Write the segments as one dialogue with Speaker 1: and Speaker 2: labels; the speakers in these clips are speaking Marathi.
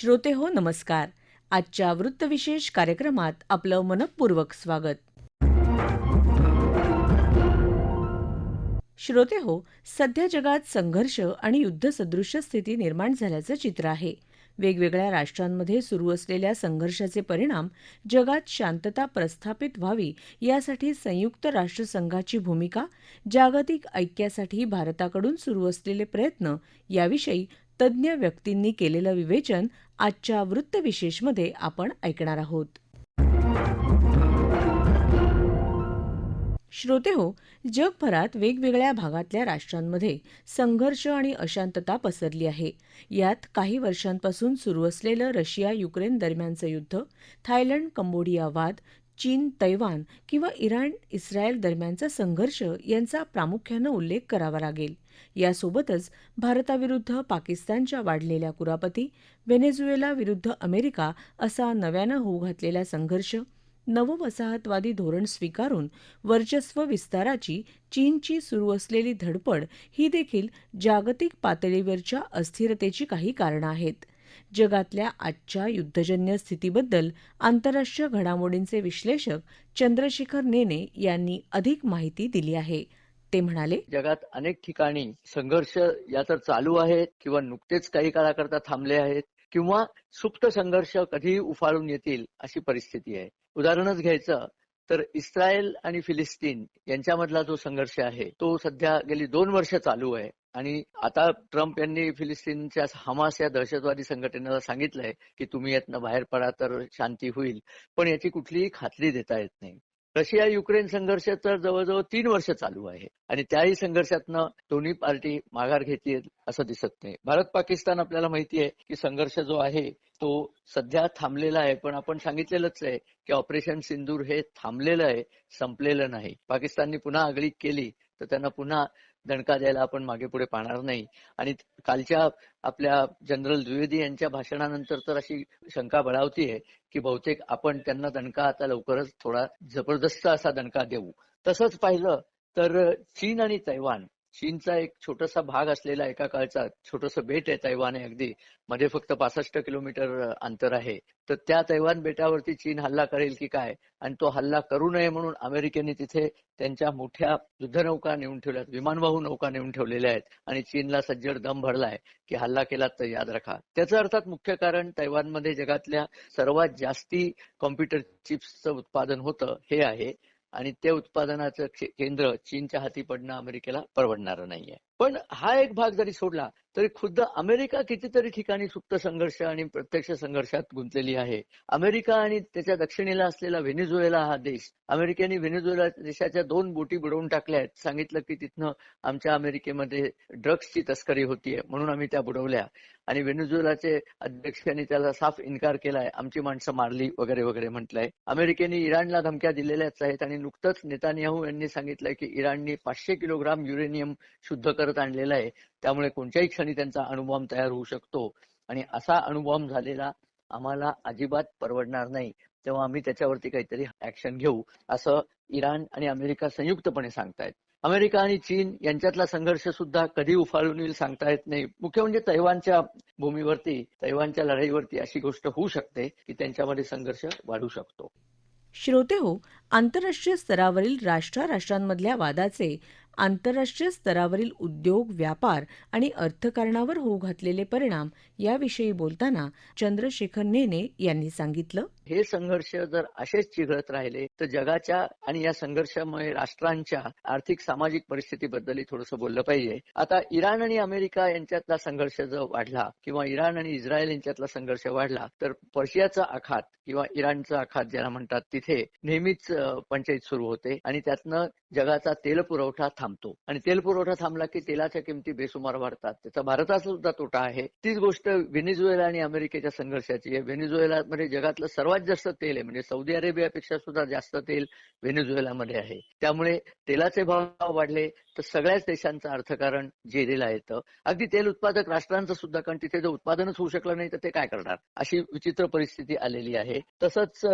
Speaker 1: श्रोते हो नमस्कार. आजच्या वृत्तविशेष कार्यक्रमात आपलं मनपूर्वक स्वागत. श्रोते हो सध्या जगात संघर्ष आणि युद्धसदृश्य स्थिती निर्माण झाल्याचं चित्र आहे. वेगवेगळ्या राष्ट्रांमध्ये सुरू असलेल्या संघर्षाचे परिणाम जगात शांतता प्रस्थापित व्हावी यासाठी संयुक्त राष्ट्रसंघाची भूमिका जागतिक ऐक्यासाठी भारताकडून सुरू असलेले प्रयत्न याविषयी तज्ज्ञ व्यक्तींनी केलेलं विवेचन आजच्या वृत्तविशेषमध्ये आपण ऐकणार आहोत. श्रोते हो जगभरात वेगवेगळ्या भागातल्या राष्ट्रांमध्ये संघर्ष आणि अशांतता पसरली आहे. यात काही वर्षांपासून सुरू असलेलं रशिया युक्रेन दरम्यानचं युद्ध थायलंड कंबोडिया वाद चीन तैवान किंवा इराण इस्रायल दरम्यानचा संघर्ष यांचा प्रामुख्यानं उल्लेख करावा लागेल. यासोबतच भारताविरुद्ध पाकिस्तानच्या वाढलेल्या कुरापती व्हेनेझुएला विरुद्ध अमेरिका असा नव्यानं होऊ घातलेला संघर्ष नववसाहतवादी धोरण स्वीकारून वर्चस्व विस्ताराची चीनची सुरू असलेली धडपड ही देखील जागतिक पातळीवरच्या अस्थिरतेची काही कारणं आहेत. जगातल्या आजच्या युद्धजन्य स्थितीबद्दल आंतरराष्ट्रीय घडामोडींचे विश्लेषक चंद्रशेखर नेने यांनी अधिक माहिती दिली आहे. ते म्हणाले.
Speaker 2: जगात अनेक ठिकाणी संघर्ष या तर चालू आहेत किंवा नुकतेच काही काळाकरता थांबले आहेत किंवा सुप्त संघर्ष कधीही उफाळून येतील अशी परिस्थिती आहे. उदाहरणच घ्यायचं तर इस्रायल आणि फिलिस्तीन यांच्यामधला जो संघर्ष आहे तो सध्या गेली दोन वर्ष चालू आहे. आणि आता ट्रम्प यांनी फिलिस्तीनच्या हमास या दहशतवादी संघटनेला सांगितलंय की तुम्ही यातनं बाहेर पडा तर शांती होईल पण याची कुठलीही खात्री देता येत नाही. रशिया युक्रेन संघर्ष तर जवळजवळ तीन वर्ष चालू आहे. आणि त्याही संघर्षातनं दोन्ही पार्टी माघार घेतील असं दिसत नाही. भारत पाकिस्तान आपल्याला माहिती आहे की संघर्ष जो आहे तो सध्या थांबलेला आहे. पण आपण सांगितलेलंच आहे की ऑपरेशन सिंदूर हे थांबलेलं आहे संपलेलं नाही. पाकिस्ताननी पुन्हा आगळीक केली तर त्यांना पुन्हा दणका द्यायला आपण मागे पुढे पाहणार नाही. आणि कालच्या आपल्या जनरल द्विवेदी यांच्या भाषणानंतर तर अशी शंका बळावतीये की बहुतेक आपण त्यांना दणका आता लवकरच थोडा जबरदस्त असा दणका देऊ. तसंच पाहिलं तर चीन आणि तैवान चीनचा एक छोटासा भाग असलेला एका काळचा छोटस बेट आहे तैवान आहे अगदी. मध्ये फक्त पासष्ट किलोमीटर अंतर आहे. तर त्या तैवान बेटावरती चीन हल्ला करेल की काय? आणि तो हल्ला करू नये म्हणून अमेरिकेने तिथे त्यांच्या मोठ्या युद्धनौका नेऊन ठेवल्यात विमानवाहू नौका नेऊन ठेवलेल्या आहेत. आणि चीनला सज्जड दम भरलाय की हल्ला केला तर याद राखा. त्याचं अर्थात मुख्य कारण तैवानमध्ये जगातल्या सर्वात जास्ती कॉम्प्युटर चिप्सचं उत्पादन होतं हे आहे. आणि ते उत्पादनाचं केंद्र चीनच्या हाती पडणं अमेरिकेला परवडणार नाहीये. पण हा एक भाग जरी सोडला तरी खुद्द अमेरिका कितीतरी ठिकाणी सुप्त संघर्ष आणि प्रत्यक्ष संघर्षात गुंतलेली आहे. अमेरिका आणि त्याच्या दक्षिणेला असलेला व्हेनेझुएला हा देश अमेरिकेने व्हेनेझुएला देशाच्या दोन बोटी बुडवून टाकल्या आहेत सांगितलं की तिथनं आमच्या अमेरिकेमध्ये ड्रग्सची तस्करी होतीये म्हणून आम्ही त्या बुडवल्या. आणि व्हेनेझुएलाचे अध्यक्षांनी त्याला साफ इन्कार केलाय आमची माणसं मारली वगैरे वगैरे म्हटलंय. अमेरिकेने इराणला धमक्या दिलेल्याच आहेत आणि नुकतंच नेतान्याहू यांनी सांगितलंय की इराणने पाचशे किलोग्राम युरेनियम शुद्ध करत आणलेला आहे. त्यामुळे कोणत्याही क्षणी त्यांचा अणुबॉम्ब तयार होऊ शकतो. आणि असा अणुबॉम्ब झालेला आम्हाला अजिबात परवडणार नाही. तेव्हा आम्ही त्याच्यावरती काहीतरी ऍक्शन घेऊ असं इराण आणि अमेरिका संयुक्तपणे सांगतायत. अमेरिका आणि चीन यांच्यातला संघर्ष सुद्धा कधी उफाळून येईल सांगता येत नाही. मुख्य म्हणजे तैवानच्या भूमीवरती तैवानच्या लढाईवरती अशी गोष्ट होऊ शकते की त्यांच्यामध्ये संघर्ष वाढू शकतो.
Speaker 1: श्रोते हो आंतरराष्ट्रीय स्तरावरील राष्ट्राराष्ट्रांमधल्या वादाचे आंतरराष्ट्रीय स्तरावरील उद्योग व्यापार आणि अर्थकारणावर होऊ घातलेले परिणाम याविषयी बोलताना चंद्रशेखर नेने यांनी सांगितलं.
Speaker 2: हे संघर्ष जर असेच चिघळत राहिले तर जगाच्या आणि या संघर्षामुळे राष्ट्रांच्या आर्थिक सामाजिक परिस्थितीबद्दलही थोडंसं बोललं पाहिजे. आता इराण आणि अमेरिका यांच्यातला संघर्ष जर वाढला किंवा इराण आणि इस्रायल यांच्यातला संघर्ष वाढला तर पर्शियाचा आखात किंवा इराणचा आखात ज्याला म्हणतात तिथे नेहमीच पंचायत सुरू होते आणि त्यातनं जगाचा तेल पुरवठा थांबतो. आणि तेल पुरवठा थांबला की तेलाच्या किमती बेसुमार वाढतात. त्याचा भारताचा सुद्धा तोटा आहे. तीच गोष्ट व्हेनेझुएला आणि अमेरिकेच्या संघर्षाची आहे. व्हेनेझुएलामध्ये जगातलं सर्वात जास्त तेल आहे म्हणजे सौदी अरेबियापेक्षा सुद्धा जास्त तेल व्हेनेझुएलामध्ये आहे. त्यामुळे तेलाचे भाव वाढले. तर सगळ्याच देशांचं अर्थकारण जेरीला येतं. अगदी तेल उत्पादक राष्ट्रांचं सुद्धा कारण तिथे जर उत्पादनच होऊ शकलं नाही तर ते काय करणार? अशी विचित्र परिस्थिती आलेली आहे. तसंच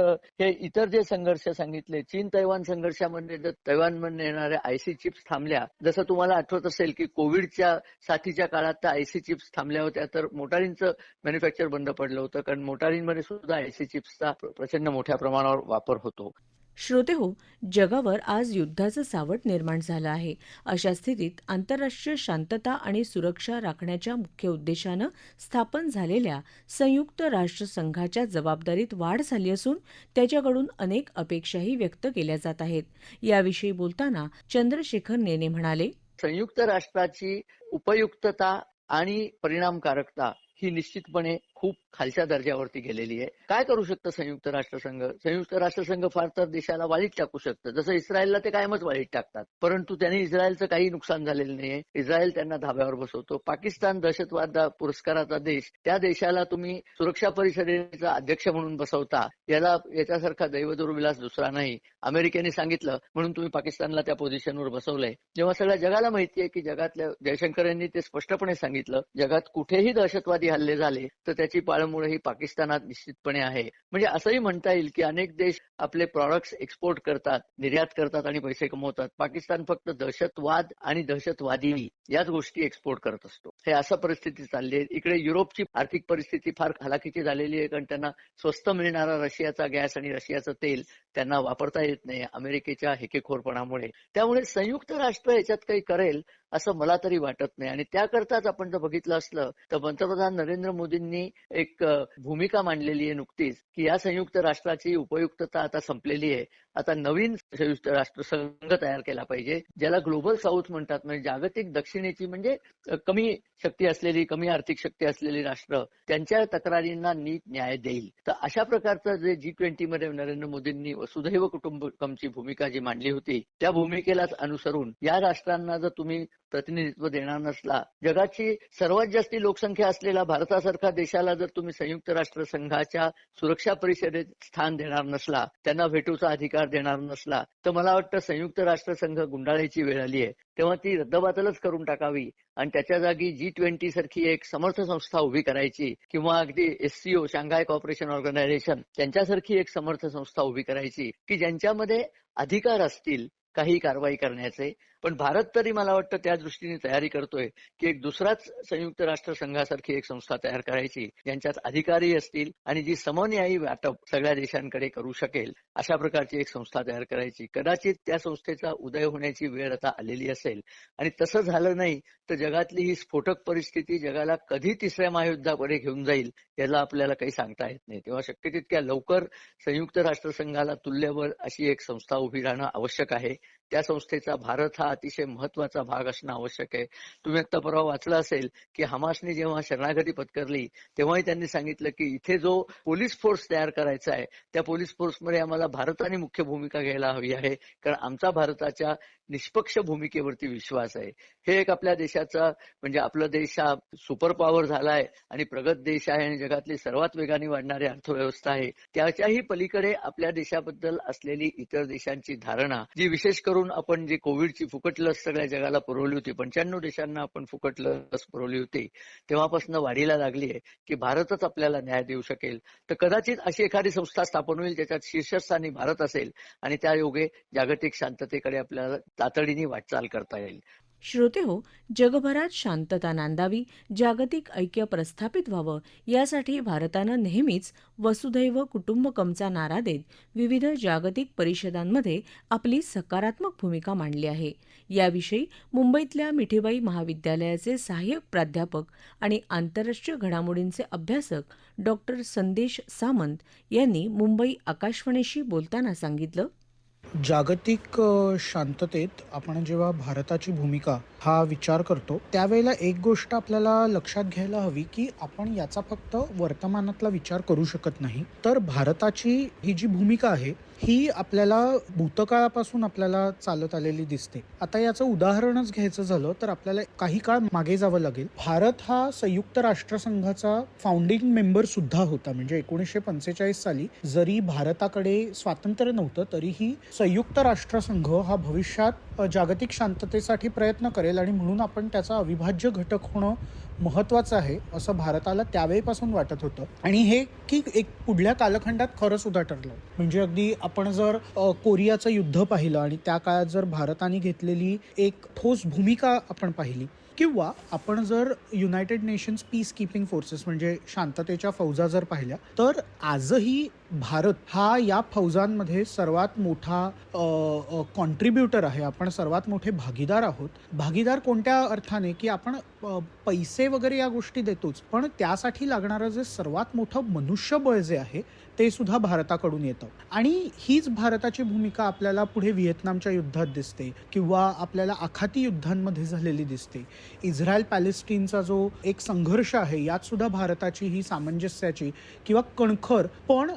Speaker 2: हे इतर जे संघर्ष सांगितले चीन तैवान संघर्षामध्ये जर तैवानमध्ये येणाऱ्या आयसी चिप्स थांबल्या जसं तुम्हाला आठवत असेल की कोविडच्या साथीच्या काळात त्या आयसी चिप्स थांबल्या होत्या तर मोटारींचं मॅन्युफॅक्चर बंद पडलं होतं कारण मोटारींमध्ये सुद्धा आयसी चिप्सचा प्रचंड मोठ्या प्रमाणावर वापर होतो.
Speaker 1: श्रोते हो जगावर आज युद्धाचं सावट निर्माण झालं आहे. अशा स्थितीत आंतरराष्ट्रीय शांतता आणि सुरक्षा राखण्याच्या मुख्य उद्देशानं स्थापन झालेल्या संयुक्त राष्ट्रसंघाच्या जबाबदारीत वाढ झाली असून त्याच्याकडून अनेक अपेक्षाही व्यक्त केल्या जात आहेत. याविषयी बोलताना चंद्रशेखर नेने म्हणाले
Speaker 2: संयुक्त राष्ट्राची उपयुक्तता आणि परिणामकारकता ही निश्चितपणे खूप खालच्या दर्जावरती गेलेली आहे. काय करू शकतं संयुक्त राष्ट्रसंघ? संयुक्त राष्ट्रसंघ फार तर देशाला वाळीत टाकू शकतं. जसं इस्रायलला ते कायमच वाळीत टाकतात. परंतु त्यांनी इस्रायलचं काही नुकसान झालेलं नाहीये. इस्रायल त्यांना धाब्यावर बसवतो. पाकिस्तान दहशतवाद पुरस्काराचा देश. त्या देशाला तुम्ही सुरक्षा परिषदेचा अध्यक्ष म्हणून बसवता. याला याच्यासारखा दैवदुर्विलास दुसरा नाही. अमेरिकेने सांगितलं म्हणून तुम्ही पाकिस्तानला त्या पोझिशनवर बसवलंय. जेव्हा सगळ्या जगाला माहितीये की जगातल्या जयशंकर यांनी ते स्पष्टपणे सांगितलं जगात कुठेही दहशतवादी हल्ले झाले तर त्याची पाळंमुळ ही पाकिस्तानात निश्चितपणे आहे. म्हणजे असंही म्हणता येईल की अनेक देश आपले प्रॉडक्ट्स एक्सपोर्ट करतात निर्यात करतात आणि पैसे कमवतात. पाकिस्तान फक्त दहशतवाद आणि दहशतवादी याच गोष्टी एक्सपोर्ट करत असतो. हे असं परिस्थिती चालली आहे. इकडे युरोपची आर्थिक परिस्थिती फार हलाखीची झालेली आहे कारण त्यांना स्वस्त मिळणारा रशियाचा गॅस आणि रशियाचं तेल त्यांना वापरता येत नाही अमेरिकेच्या हेकेखोरपणामुळे. त्यामुळे संयुक्त राष्ट्र याच्यात काही करेल असं मला तरी वाटत नाही. आणि त्याकरताच आपण जर बघितलं असलं तर पंतप्रधान नरेंद्र मोदींनी एक भूमिका मांडलेली आहे नुकतीच की या संयुक्त राष्ट्राची उपयुक्तता आता संपलेली आहे. आता नवीन संयुक्त राष्ट्र संघ तयार केला पाहिजे ज्याला ग्लोबल साऊथ म्हणतात. म्हणजे जागतिक दक्षिणेची म्हणजे कमी शक्ती असलेली कमी आर्थिक शक्ती असलेली राष्ट्र त्यांच्या तक्रारींना नीट न्याय देईल. तर अशा प्रकारचं जे जी ट्वेंटी मध्ये नरेंद्र मोदींनी वसुधैव कुटुंबकमची भूमिका जी मांडली होती त्या भूमिकेलाच अनुसरून या राष्ट्रांना जर तुम्ही प्रतिनिधित्व देणार नसला जगाची सर्वात जास्ती लोकसंख्या असलेला भारतासारखा देशाला जर तुम्ही संयुक्त राष्ट्र संघाच्या सुरक्षा परिषदेत स्थान देणार नसला त्यांना व्हेटोचा अधिकार देणार नसला तर मला वाटतं संयुक्त राष्ट्र संघ गुंडाळायची वेळ आली आहे. तेव्हा ती रद्दबातलच करून टाकावी आणि त्याच्या जागी जी ट्वेंटी सारखी एक समर्थ संस्था उभी करायची किंवा अगदी एससीओ शांघाय कॉपरेशन ऑर्गनायझेशन त्यांच्यासारखी एक समर्थ संस्था उभी करायची की ज्यांच्यामध्ये अधिकार असतील काही कारवाई करण्याचे. पण भारत तरी मला वाटतं त्या दृष्टीने तयारी करतोय की एक दुसराच संयुक्त राष्ट्र संघासारखी एक संस्था तयार करायची ज्यांच्यात अधिकारी असतील आणि जी समन्यायी वाटप सगळ्या देशांकडे करू शकेल अशा प्रकारची एक संस्था तयार करायची. कदाचित त्या संस्थेचा उदय होण्याची वेळ आता आलेली असेल. आणि तसं झालं नाही तर जगातली ही स्फोटक परिस्थिती जगाला कधी तिसऱ्या महायुद्धाकडे घेऊन जाईल याला आपल्याला काही सांगता येत नाही. तेव्हा शक्य तितक्या लवकर संयुक्त राष्ट्रसंघाला तुल्यबळ अशी एक संस्था उभी राहणं आवश्यक आहे. त्या संस्थेचा भारत हा अतिशय महत्त्वाचा भाग असणं आवश्यक आहे. तुम्ही आता परवा वाचलं असेल की हमासने जेव्हा शरणागती पत्करली तेव्हाही त्यांनी सांगितलं की इथे जो पोलीस फोर्स तयार करायचा आहे त्या पोलीस फोर्समध्ये आम्हाला भारताने मुख्य भूमिका घ्यायला हवी आहे. कारण आमचा भारताच्या निष्पक्ष भूमिकेवरती विश्वास आहे. हे एक आपल्या देशाचा म्हणजे आपला देश हा सुपर पॉवर झालाय आणि प्रगत देश आहे आणि जगातली सर्वात वेगाने वाढणारी अर्थव्यवस्था आहे. त्याच्याही पलीकडे आपल्या देशाबद्दल असलेली इतर देशांची धारणा जी विशेष करून आपण जी कोविडची फुकट लस सगळ्या जगाला पुरवली होती पंच्याण्णव देशांना आपण फुकट लस पुरवली होती तेव्हापासून वाढीला लागली आहे की भारतच आपल्याला न्याय देऊ शकेल. तर कदाचित अशी एखादी संस्था स्थापन होईल ज्याच्यात शीर्षस्थानी भारत असेल आणि त्या योगे जागतिक शांततेकडे आपल्याला तातडीने वाटचाल करता येईल.
Speaker 1: श्रोते हो जगभरात शांतता नांदावी जागतिक ऐक्य प्रस्थापित व्हावं यासाठी भारतानं नेहमीच वसुधैव कुटुंबकमचा नारा देत विविध जागतिक परिषदांमध्ये आपली सकारात्मक भूमिका मांडली आहे. याविषयी मुंबईतल्या मिठीबाई महाविद्यालयाचे सहाय्यक प्राध्यापक आणि आंतरराष्ट्रीय घडामोडींचे अभ्यासक डॉक्टर संदेश सामंत यांनी मुंबई आकाशवाणीशी बोलताना सांगितलं
Speaker 3: जागतिक शांततेत आपण जेव्हा भारताची भूमिका हा विचार करतो. त्यावेळेला एक गोष्ट आपल्याला लक्षात घ्यायला हवी की आपण याचा फक्त वर्तमानातला विचार करू शकत नाही. तर भारताची ही जी भूमिका आहे ही आपल्याला भूतकाळापासून आपल्याला चालत आलेली दिसते. आता याचं उदाहरणच घ्यायचं झालं तर आपल्याला काही काळ मागे जावं लागेल. भारत हा संयुक्त राष्ट्रसंघाचा फाउंडिंग मेंबर सुद्धा होता. म्हणजे एकोणीसशे पंचेचाळीस साली जरी भारताकडे स्वातंत्र्य नव्हतं तरीही संयुक्त राष्ट्रसंघ हा भविष्यात जागतिक शांततेसाठी प्रयत्न करेल आणि म्हणून आपण त्याचा अविभाज्य घटक होणं महत्त्वाचं आहे असं भारताला त्यावेळीपासून वाटत होतं. आणि हे की एक पुढल्या कालखंडात खरं सुद्धा ठरलं. म्हणजे अगदी आपण जर कोरियाचं युद्ध पाहिलं आणि त्या काळात जर भारताने घेतलेली एक ठोस भूमिका आपण पाहिली किंवा आपण जर United Nations peace keeping forces म्हणजे शांततेच्या फौजा जर पाहिल्या तर आजही भारत हा या फौजांमध्ये सर्वात मोठा कॉन्ट्रीब्युटर आहे. आपण सर्वात मोठे भागीदार आहोत. भागीदार कोणत्या अर्थाने? की आपण पैसे वगैरे या गोष्टी देतोच. पण त्यासाठी लागणारं जे सर्वात मोठं मनुष्यबळ जे आहे ते सुद्धा भारताकडून येतं. आणि हीच भारताची भूमिका आपल्याला पुढे व्हिएतनामच्या युद्धात दिसते किंवा आपल्याला आखाती युद्धांमध्ये झालेली दिसते. इस्रायल पॅलेस्टीनचा जो एक संघर्ष आहे यात सुद्धा भारताची ही सामंजस्याची किंवा कणखर पण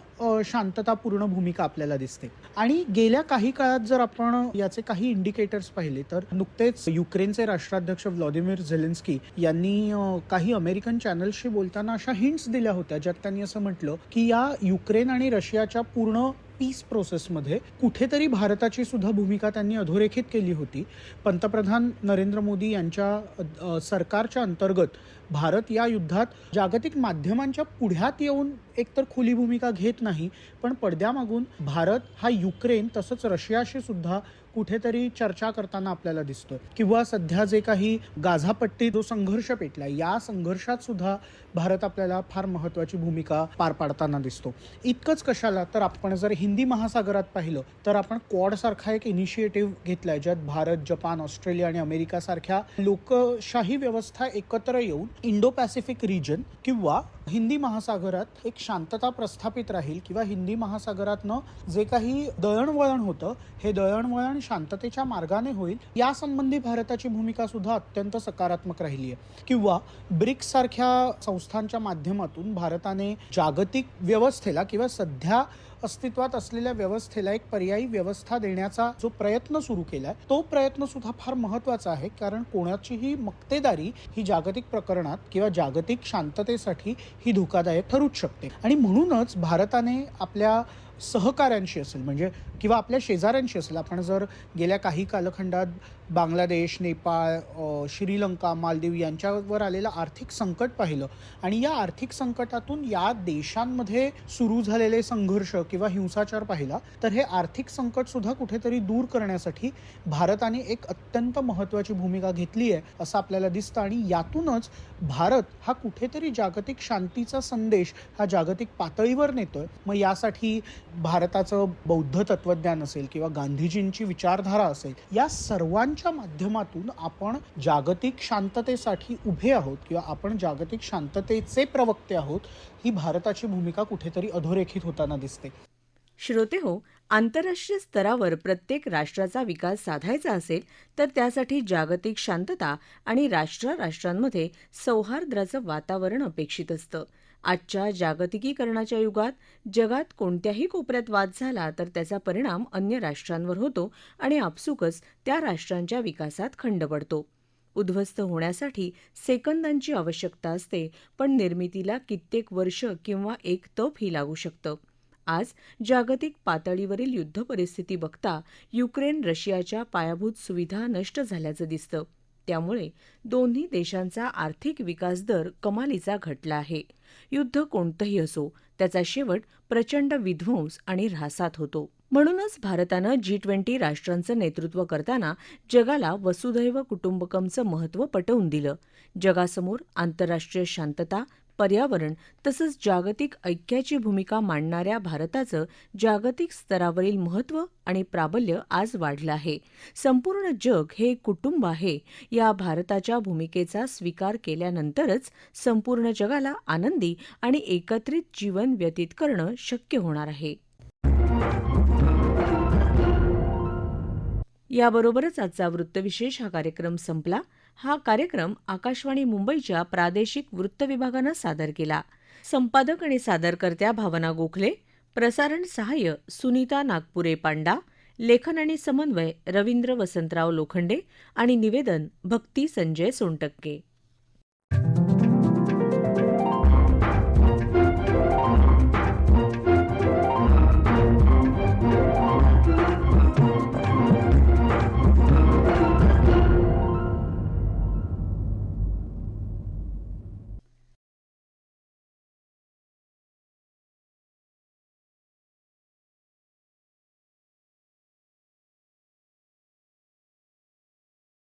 Speaker 3: शांततापूर्ण भूमिका आपल्याला दिसते. आणि गेल्या काही काळात जर आपण याचे काही इंडिकेटर्स पाहिले तर नुकतेच युक्रेनचे राष्ट्राध्यक्ष व्लादिमीर झेलेन्स्की यांनी काही अमेरिकन चॅनल्सशी बोलताना अशा हिंट्स दिल्या होत्या ज्यात त्यांनी असं म्हटलं की या युक्रेन आणि रशियाच्या पूर्ण पीस प्रोसेसमध्ये कुठेतरी भारताची सुद्धा भूमिका त्यांनी अधोरेखित केली होती. पंतप्रधान नरेंद्र मोदी यांच्या सरकारच्या अंतर्गत भारत या युद्धात जागतिक माध्यमांच्या पुढ्यात येऊन एकतर खुली भूमिका घेत नाही पण पडद्यामागून भारत हा युक्रेन तसंच रशियाशी सुद्धा कुठेतरी चर्चा करताना आपल्याला दिसतोय. किंवा सध्या जे काही गाझापट्टी जो संघर्ष पेटला या संघर्षात सुद्धा भारत आपल्याला फार महत्वाची भूमिका पार पाडताना दिसतो. इतकंच कशाला तर आपण जर हिंदी महासागरात पाहिलं तर आपण क्वाड सारखा एक इनिशिएटिव्ह घेतलाय ज्यात भारत जपान ऑस्ट्रेलिया आणि अमेरिका सारख्या लोकशाही व्यवस्था एकत्र येऊन इंडो पॅसिफिक रिजन किंवा हिंदी महासागरात एक शांतता प्रस्थापित राहील किंवा हिंदी महासागरातनं जे काही दळणवळण होतं हे दळणवळण शांततेच्या मार्गाने होईल. यासंबंधी भारताची भूमिका सुद्धा अत्यंत सकारात्मक राहिली आहे किंवा ब्रिक्स सारख्या संस्थांच्या माध्यमातून भारताने जागतिक व्यवस्थेला किंवा सध्या अस्तित्वात असलेल्या व्यवस्थेला एक पर्यायी व्यवस्था देण्याचा जो प्रयत्न सुरू केलाय तो प्रयत्न सुद्धा फार महत्त्वाचा आहे. कारण कोणाचीही मक्तेदारी ही जागतिक प्रकरणात किंवा जागतिक शांततेसाठी ही धोकादायक ठरूच शकते. आणि म्हणूनच भारताने आपल्या सहकाऱ्यांशी असेल म्हणजे किंवा आपल्या शेजाऱ्यांशी असेल. आपण जर गेल्या काही कालखंडात बांगलादेश नेपाळ श्रीलंका मालदीव यांच्यावर आलेलं आर्थिक संकट पाहिलं आणि या आर्थिक संकटातून या देशांमध्ये सुरू झालेले संघर्ष किंवा हिंसाचार पाहिला तर हे आर्थिक संकटसुद्धा कुठेतरी दूर करण्यासाठी भारताने एक अत्यंत महत्त्वाची भूमिका घेतली आहे असं आपल्याला दिसतं. आणि यातूनच भारत हा कुठेतरी जागतिक शांतीचा संदेश हा जागतिक पातळीवर नेतोय. मग यासाठी भारताचं बौद्ध तत्वज्ञान असेल किंवा गांधीजींची विचारधारा असेल या सर्वांच्या माध्यमातून आपण जागतिक शांततेसाठी उभे आहोत किंवा आपण जागतिक शांततेचे प्रवक्ते आहोत ही भारताची भूमिका कुठेतरी अधोरेखित होताना दिसते.
Speaker 1: श्रोते हो आंतरराष्ट्रीय स्तरावर प्रत्येक राष्ट्राचा विकास साधायचा असेल तर त्यासाठी जागतिक शांतता आणि राष्ट्र राष्ट्रांमध्ये सौहार्द्राचं वातावरण अपेक्षित असतं. आजच्या जागतिकीकरणाच्या युगात जगात कोणत्याही कोपऱ्यात वाद झाला तर त्याचा परिणाम अन्य राष्ट्रांवर होतो आणि आपसुकच त्या राष्ट्रांच्या विकासात खंड पडतो. उद्ध्वस्त होण्यासाठी सेकंदांची आवश्यकता असते पण निर्मितीला कित्येक वर्ष किंवा एक तपही लागू शकतं. आज जागतिक पातळीवरील युद्ध परिस्थिती बघता युक्रेन रशियाच्या पायाभूत सुविधा नष्ट झाल्याचं दिसतं. त्यामुळे दोन्ही देशांचा आर्थिक विकास दर कमालीचा घटला आहे. युद्ध कोणतंही असो त्याचा शेवट प्रचंड विध्वंस आणि ऱ्हासात होतो. म्हणूनच भारतानं जी ट्वेंटी राष्ट्रांचं नेतृत्व करताना जगाला वसुधैव कुटुंबकमचं महत्त्व पटवून दिलं. जगासमोर आंतरराष्ट्रीय शांतता पर्यावरण तसंच जागतिक ऐक्याची भूमिका मांडणाऱ्या भारताचं जागतिक स्तरावरील महत्त्व आणि प्राबल्य आज वाढलं आहे. संपूर्ण जग हे कुटुंब आहे. या भारताच्या भूमिकेचा स्वीकार केल्यानंतरच संपूर्ण जगाला आनंदी आणि एकत्रित जीवन व्यतीत करणं शक्य होणार आहे. याबरोबरच आजचा वृत्तविशेष हा कार्यक्रम संपला. हा कार्यक्रम आकाशवाणी मुंबईच्या प्रादेशिक वृत्तविभागानं सादर केला. संपादक आणि सादरकर्त्या भावना गोखले प्रसारण सहाय्य सुनीता नागपुरे पांडा लेखन आणि समन्वय रवींद्र वसंतराव लोखंडे आणि निवेदन भक्ती संजय सोनटक्के.